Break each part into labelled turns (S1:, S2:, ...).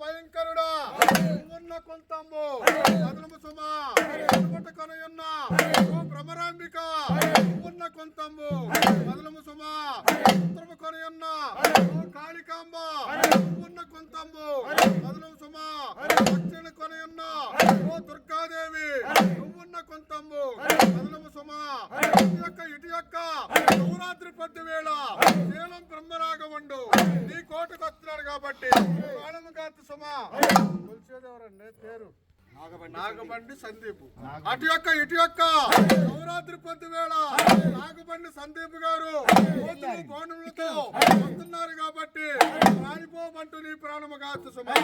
S1: భయంకరుడా ఉన్న కొంతము సుమా భ్రమరాంబిక కొంతంబు. కొంతము అదనము సుమా ఉత్తరముకొని కాళికాంబ. ఉన్న కొంతము అదనము సుమా. దక్షిణ కొని ఓ దుర్గాదేవి. నువ్వున్న కొంతము అదనము సుమా. ఇటు యొక్క ఇటు యొక్క. నవరాత్రి పద్దు వేళ. నీలం బ్రహ్మరాగముండు. నీ కోటకు వస్తున్నాడు కాబట్టి. ప్రాణము కాదు సుమా. కొలిచేదెవరండి? పేరు. నాగబండి సందీప్. అటు యొక్క ఇటు యొక్క. నవరాత్రి పొద్దు వేళ. నాగబండి సందీప్ గారు కోణములతో వస్తున్నారు కాబట్టి ప్రాణిపోమంటూ నీ ప్రాణము కాదు సుమా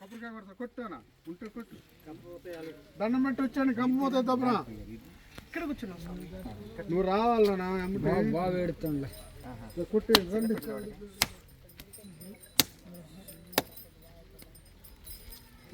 S1: కొబ్బరికాయ కొడతా కొట్టానా? ఉంటే కొట్టు. దండం పెట్టి వచ్చాను గమ్మోతే దబ్బరా. ఇక్కడ కూర్చున్నావు నువ్వు రావాలన్నా బాగా పెడుతుండే కొట్టి రండి.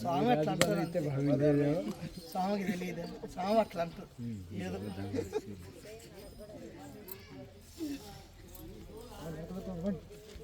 S2: స్వామి అట్లా స్వామికి తెలియదు స్వామి అట్లా అంటారు ఏదో